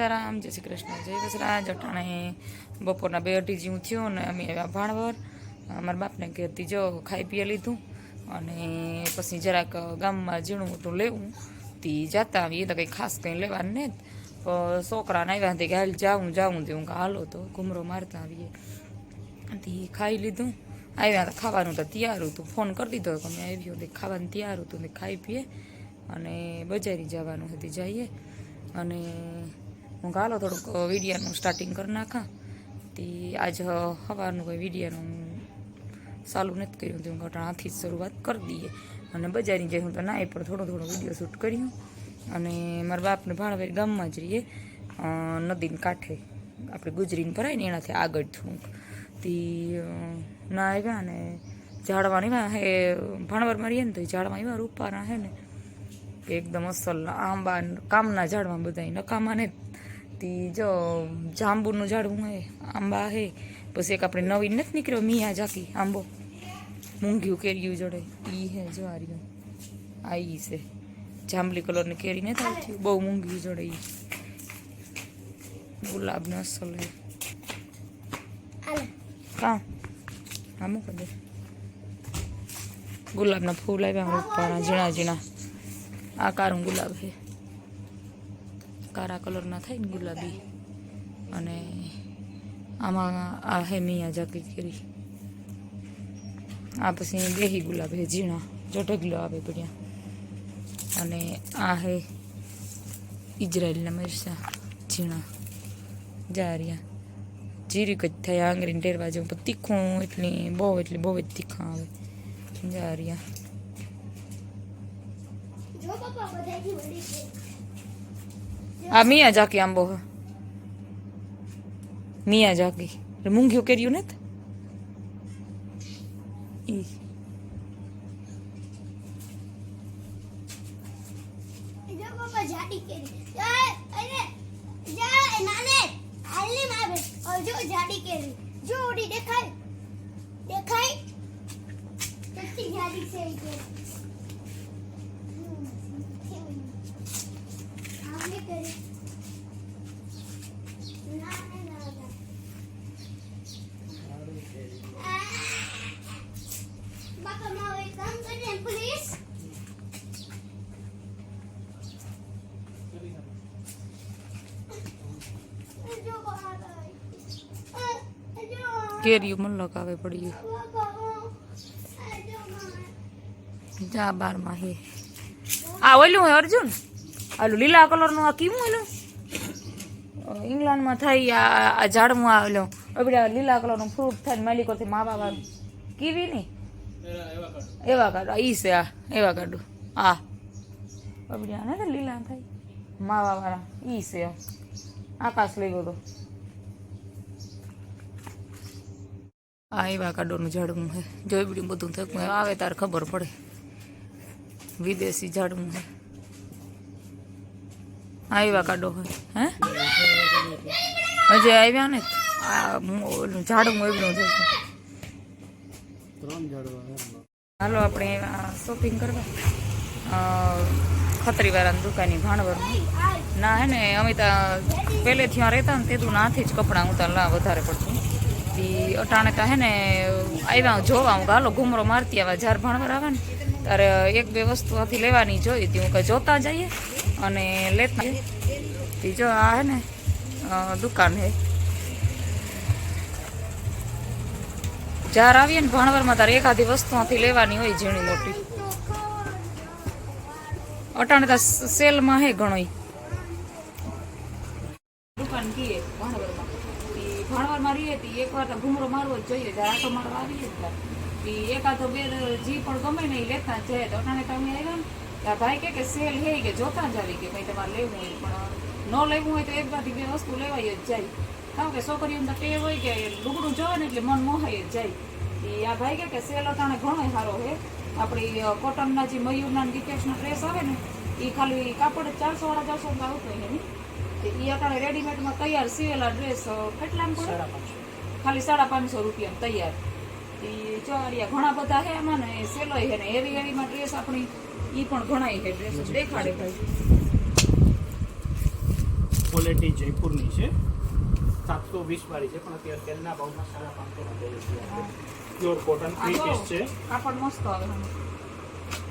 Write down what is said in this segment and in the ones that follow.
સીતારામ, જય શ્રી કૃષ્ણ, જય વસરાજ, અટાણે બપોરના બે અઢી જેવું થયું ને અમે આવ્યા ભાણવર. અમારા બાપને કે જો ખાઈ પીએ લીધું અને પછી જરાક ગામમાં ઝીણું મોટું લેવું. તે જતા આવીએ તો કંઈ ખાસ કંઈ લેવાનું ને છોકરાને આવ્યા તે કે હાલ જાઉં જાઉં તે હું હાલો તો ઘૂમરો મારતા આવીએ. તે ખાઈ લીધું. આવ્યા તો ખાવાનું તો તૈયાર હતું. ફોન કરી દીધો કે અમે આવ્યો તે ખાવાનું તૈયાર હતું તે ખાઈ પીએ. અને બજારી જવાનું હતી જઈએ. અને હું ગાલો થોડુંક વિડીયાનું સ્ટાર્ટિંગ કરી નાખા. તે આજ સવારનું કોઈ વિડીયાનું ચાલુ નથી કર્યું. તે હું આથી જ શરૂઆત કરી દઈએ. અને બજારની જઈ હું તો ના પણ થોડો થોડો વીડિયો શૂટ કર્યું. અને મારા બાપને ભાણવેર ગામમાં જ રહીએ. નદીને કાંઠે. આપણે ગુજરીને ભરાય ને એનાથી આગળ થોડુંક તી ના આવ્યા ને ઝાડવા એવા હે, ભાણવરમાં રહીએ ને તો ઝાડવા એવા રૂપાના હે ને. એકદમ અસલ આંબા કામના ઝાડવા બધા નકામા ને તી જો જાંબુનું ઝાડવું હે આંબા હે. પછી એક આપણે નવીન નથી નીકળ્યો મિયા જાકી આંબો. મૂંઘ્યું કેરીયું જડે. ઈ હે જો આ રહ્યું. આ ઈ છે. જાંબલી કલરની કેરી નથી આવતી. બહુ મૂંઘી જડે ઈ. ગુલાબને અસલ હે. કા હા. મૂકો દે. ગુલાબના ફૂલ આવ્યા રૂપાના ઝીણા ઝીણા. આ કારું ગુલાબ છે કાળા કલરના થાય ને ગુલાબી. અને આમાં આ હે મિયા જાકી કરી. આ પછી દેહી ગુલાબ હે ઝીણા. જોઢગલો આવે પડ્યા અને આ હે ઇઝરાયલના મરસા ઝીણા. જારિયા જીરીક જ થાય આંગળીને ટેરવા જેવું, પણ તીખું એટલી બહુ એટલી બહુ જ તીખા આવે. જારિયા જો પપ્પા બધાથી વડી છે આ મિયા જાકી આંબો હે મિયા જાકી મૂંઘ્યું કર્યું ને ઈ જો પપ્પા જાડી કેરી જાય અરે જાય નાને હાલની મારે જો જાડી કેરી જો ઉડી દેખાય દેખાય કેટલી જાડી છે એ કેરી આમને કરી ના ના ના ના બાપા મારે કામ કરે પ્લીઝ જો બહાર જો કેરીયું મને લગાવે પડી બાપા જા બારમાં હે આ ઓલું હે અર્જુન? આલું લીલા કલરનું આ ઓલું? અ, ઇંગ્લેન્ડમાં થાય આ ઝાડમું આવેલો આપણે લીલા કલરનું ફ્રૂટ થાય ને માલિકોથી મા બાબા કીવી નહીં એવા કાઢો ઈ છે આ એવા કાઢું આ. આપણે આને લીલા થાય. મા વાળા ઈ છે. આકાશ લઈ ગયો આ એવા કાડોનું ઝાડવું છે જોઈ બીડું બધું થયું આવે તાર ખબર પડે. વિદેશી ઝાડવું છે આ એવા કાડો હોય હે? હજી આવ્યા ને? આ ઓલું ઝાડવું એવડું થયું હાલો આપણે શોપિંગ કરવા. ખત્રીવાળાની દુકાની ભાણવરમાં ના હે ને અમે ત્યાં પહેલેથી ત્યાં રહેતા ને તું નાથી જ કપડાં હું ત્યાં લા વધારે પડતું. તી અટાણે ત્યાં હે ને, આવ્યા જોવા, હું ગાલો ઘૂમરો મારતી આવા જ્યારે ભણવાર આવે ને ત્યારે એક બે વસ્તુ આથી લેવાની જોઈ હતી. હું કે જોતા જઈએ અને લેતા બીજો તી આ હે ને દુકાન હે. જ્યારે આવીએ ને ભણવારમાં તારે એકાદી વસ્તુ આથી લેવાની હોય ઝીણી મોટી. અટાણે તો સેલમાં હે ઘણોય દુકાન કીએ ભાણવરમાં ઈ ભાણવરમાં રહીએ તી એકવાર તો ઘૂમરો મારવો જ જોઈએ ત્યારે આટો મારવા આવીએ જ ત્યાં. ઈ એકાદો બે જી પણ ગમે ને ઈ લેતા જ જાય તો અટાણે તમે આવ્યા ને ત્યાં ભાઈ કે કે સેલ હે કે જોતા જ આવી કે ભાઈ તમારે લેવું હોય પણ ન લેવું હોય તો એક બાથી બે વસ્તુ લેવાય જ જાય. કારણ કે છોકરીઓને તો ટેવ હોય કે લુગડું જોવે ને એટલે મન મોહાય જ જાય. ઈ આ ભાઈ કે કે સેલ અટાણે ઘણો સારો હે. આપણી અ, કોટનના જે મયુરના ડિટેક્સનો ડ્રેસ આવે ને એ ખાલી કાપડ ચારસો વાળા ચારસો આવતો હોય એની એ અટાણે રેડીમેડમાં તૈયાર સિવેલા ડ્રેસ કેટલામાં પડે? ખાલી સાડા પાંચસો રૂપિયા તૈયાર. એ ચોરિયા ઘણા બધા હે એમાં ને સેલોય હે ને એવી એવીમાં ડ્રેસ આપણી એ પણ ઘણા હે ડ્રેસ દેખાડે ભાઈ. ક્વોલિટી જયપુરની છે. સાતસો વીસ વાળી છે પણ અત્યારે તેલના ભાવમાં સાડા છીએ પ્યોર કોટન થ્રી પીસ છે. કાપડ મસ્ત આવે.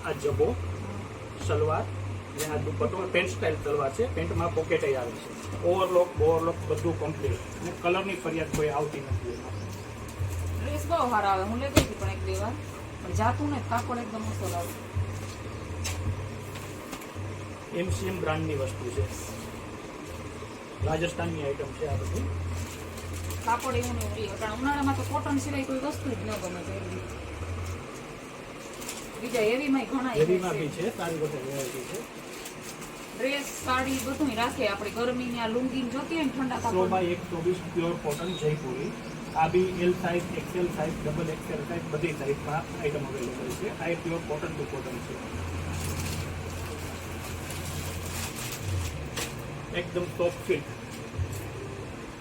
આ જબો સલવાર આ દુપટ્ટો પેન્ટ સ્ટાઇલ તલવાર છે પેન્ટમાં પોકેટ આવે છે. ઓવરલોક ઓવરલોક બધું કમ્પ્લીટ અને કલરની ફરિયાદ કોઈ આવતી નથી. ડ્રેસ બહુ સારા આવે. હું લેતી હતી પણ એક બે વાર. પણ જાતું ને કાપડ એકદમ મસ્ત લાગે. એમસીએમ બ્રાન્ડની વસ્તુ છે. રાજસ્થાનની આઈટમ છે આ બધી. કાપડ એવું ને ઉડી ઉનાળામાં તો કોટન સિવાય કોઈ વસ્તુ જ ન ગમે. બીજા એવીમાં ઘણા એવીમાં બી છે સારી બધી વેરાયટી છે. ડ્રેસ સાડી બધું રાખે આપણે ગરમીની આ લુંગી ને જોતી હોય ઠંડા કાપડ એક ચોવીસ પ્યોર કોટન જયપુરી. આ બી L size XL size double XL size બધી સાઇઝમાં આઈટમ અવેલેબલ છે. આ પ્યોર કોટન ટુ કોટન છે. એકદમ સોફ્ટ ફિટ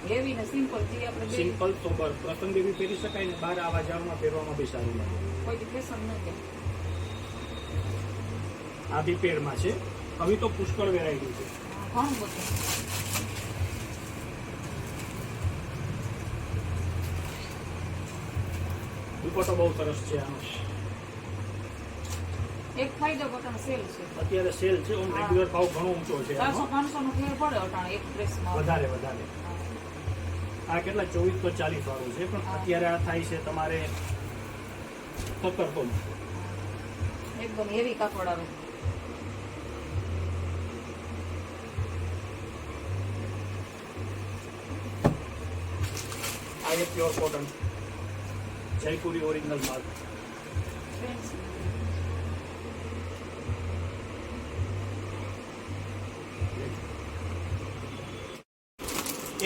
હેવી ને સિમ્પલ જે આપણે સિમ્પલ સોબર પ્રસંગે બી પહેરી શકાય ને બહાર આવા જવામાં પહેરવામાં બી સારું લાગે. કોઈ ફેશન ન કે આ બી પેરમાં છે. હવે તો પુષ્કળ વેરાયટી છે. દુપટ્ટો બહુ સરસ છે આનો એક ફાયદો બટન સેલ છે. અત્યારે સેલ છે ઓમ રેગ્યુલર ભાવ ઘણો ઊંચો છે ચારસો આનો પાંચસો નો ફેર પડે અટાણ એક ડ્રેસમાં વધારે વધારે. આ કેટલા? ચોવીસ તો ચાલીસ વાળું છે પણ અત્યારે આ થાય છે તમારે સત્તરસો એકદમ હેવી કાપડ આવે. આ પ્યોર કોટન જયપુરી ઓરિજિનલ માલ.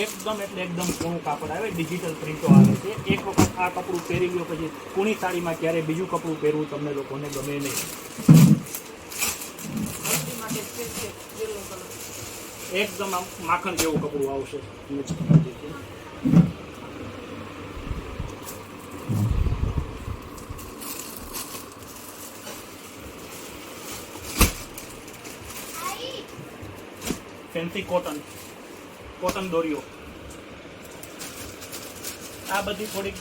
એકદમ એટલે એકદમ ઘણું કાપડ આવે ડિજિટલ પ્રિન્ટો આવે છે. એક વખત આ કપડું પહેરી ગયો પછી કુણી સાડીમાં ક્યારે બીજું કપડું પહેરવું તમને લોકોને ગમે નહીં. એકદમ માખણ જેવું કપડું આવશે. ફેન્સી કોટન કોટન દોરીઓ. આ બધી થોડીક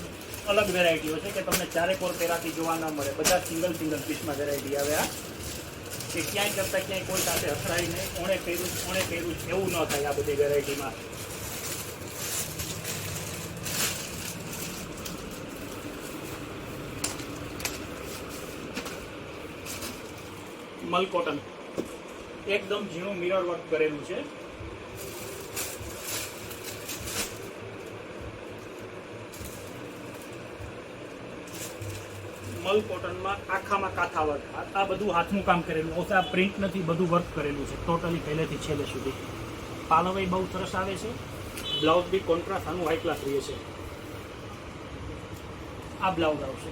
અલગ વેરાયટીઓ છે કે તમને ચારે કોર પહેરાતી જોવા ના મળે. બધા સિંગલ સિંગલ પીસમાં વેરાયટી આવે આ. કે ક્યાંય કરતાં ક્યાંય કોઈ સાથે અથડાય નહીં કોણે પહેર્યું કોણે પહેર્યું, એવું ન થાય આ બધી વેરાયટીમાં મલ કોટન. એકદમ ઝીણું મિરર વર્ક કરેલું છે. મલ કોટનમાં આખામાં કાથા વર્ક. આ- બધું હાથનું કામ કરેલું. ઓછા આ પ્રિન્ટ નથી, બધું વર્ક કરેલું છે. ટોટલી પહેલેથી છેલ્લે સુધી. પાલવાઈ બહુ સરસ આવે છે. બ્લાઉઝ બી કોન્ટ્રાસ્ટ આનું હાઈ ક્લાસ રહે છે. આ બ્લાઉઝ આવશે.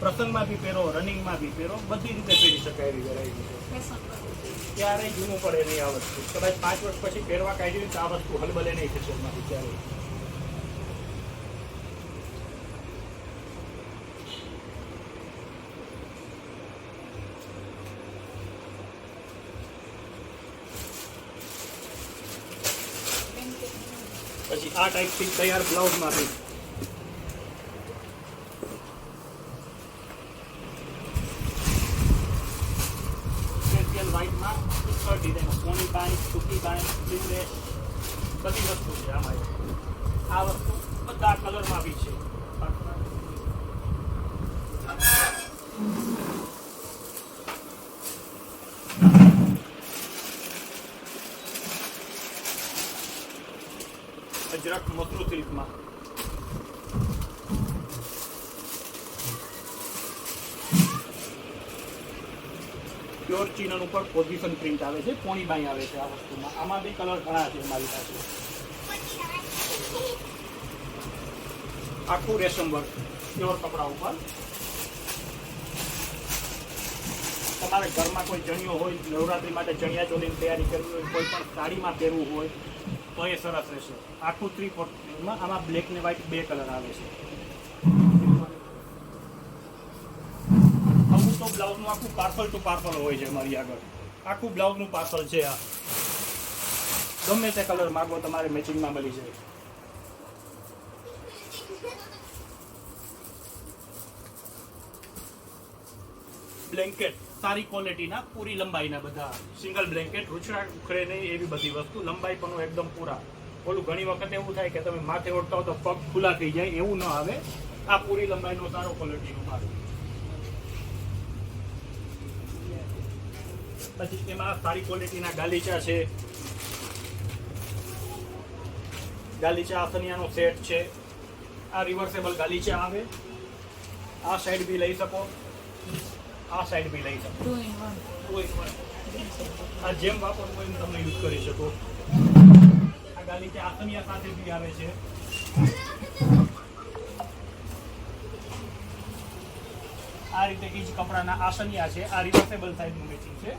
પ્રસંગમાં બી પહેરો રનિંગમાં બી પહેરો. બધી રીતે પહેરી શકાય એવી વેરાયટી છે. ક્યારેય જૂનું પડે નહીં આ વસ્તુ. કદાચ પાંચ વર્ષ પછી પહેરવા કાઢી તો આ વસ્તુ હલબલે નહીં ફેશનમાંથી ક્યારેય પછી આ ટાઈપથી તૈયાર બ્લાઉઝમાં બી સ્પેશિયલ વ્હાઇટમાં પુષ્કળ ડિઝાઇન કોની બાઈ ટૂંકી બાઈ સ્લીવલેસ બધી વસ્તુ છે આમાં. આ વસ્તુ બધા કલરમાં બી છે. પ્યોર ચિનન ઉપર પોઝિશન પ્રિન્ટ આવે છે, પોણી બાઈ આવે છે આ વસ્તુમાં. આમાં બી કલર ઘણા છે મારી પાસે. આખું રેશમ વર્ક, પ્યોર કપડા ઉપર. તમારે ઘરમાં કોઈ જણિયો હોય, નવરાત્રી માટે જણિયા ચોલીની તૈયારી કરવી હોય, કોઈ પણ સાડીમાં પહેરવું હોય, તો એ સરસ રહેશે. આખું થ્રી ફોર્ટમાં આમાં બ્લેક ને વ્હાઇટ બે કલર આવે છે. તો બ્લાઉઝનું આખું પાર્સલ ટુ પાર્સલ હોય છે મારી આગળ. આખું બ્લાઉઝનું પાર્સલ છે આ. ગમે તે કલર માગો તમારે મેચિંગમાં મળી જાય. બ્લેન્કેટ સારી ક્વોલિટીના પૂરી લંબાઈના બધા. સિંગલ બ્લેન્કેટ રૂછડા ઉખડે નહીં, એવી બધી વસ્તુ. લંબાઈ પણ એકદમ પૂરા. ઓલું ઘણી વખત એવું થાય કે તમે માથે ઓળતા હો તો પગ ખુલ્લા થઈ જાય, એવું ન આવે. આ પૂરી લંબાઈનો સારો ક્વોલિટીનો માલ પછી એમાં સારી ક્વોલિટીના ગાલીચા છે. ગાલીચા આસનિયાનો સેટ છે. આ રિવર્સેબલ ગાલીચા આવે. આ સાઈડ બી લઈ શકો. આ સાઈડ બી લઈ શકો. આ જેમ વાપરવું એમ તમે યુઝ કરી શકો. આ ગાલીચા આસનિયા સાથે બી આવે છે. આ રીતે કીજ કપડાના આસનિયા છે. આ રિવર્સેબલ સાઈઝનું મેચિંગ છે.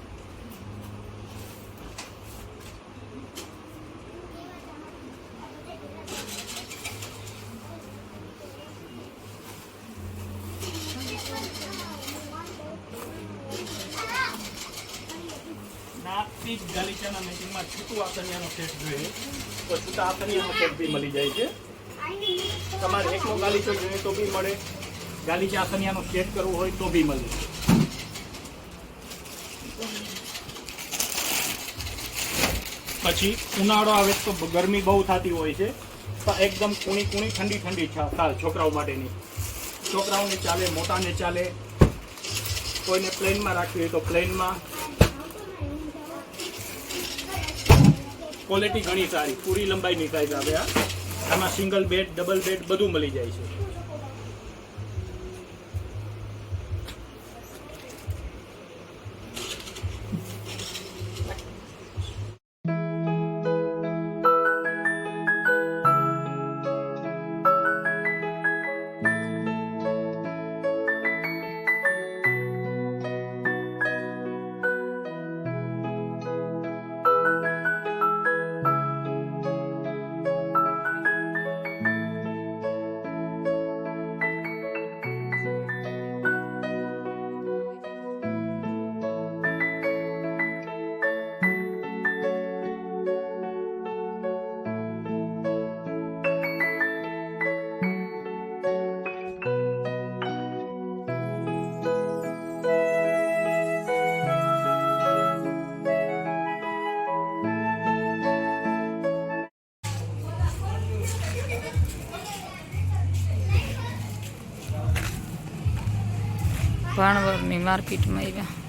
પીચ ગાલીચાના મેચિંગમાં છૂટું આતરિયાનો સેટ જોઈએ. તો છૂટા આતરિયાનો સેટ બી મળી જાય છે. તમારે એકલો ગાલીચો જોઈએ તો બી મળે. ગાલીચા આતરિયાનો સેટ કરવો હોય તો બી મળે. પછી ઉનાળો આવે તો ગરમી બહુ થતી હોય છે. પણ એકદમ કૂણી કૂણી ઠંડી ઠંડી છા- થાળ છોકરાઓ માટેની. છોકરાઓને ચાલે, મોટાને ચાલે. કોઈને પ્લેનમાં રાખવી હોય તો પ્લેનમાં. ક્વોલિટી ઘણી સારી. પૂરી લંબાઈની સાઈઝ આવે આ. આમાં સિંગલ બેડ ડબલ બેડ બધું મળી જાય છે. ભાણવરની માર્કેટમાં આવ્યા.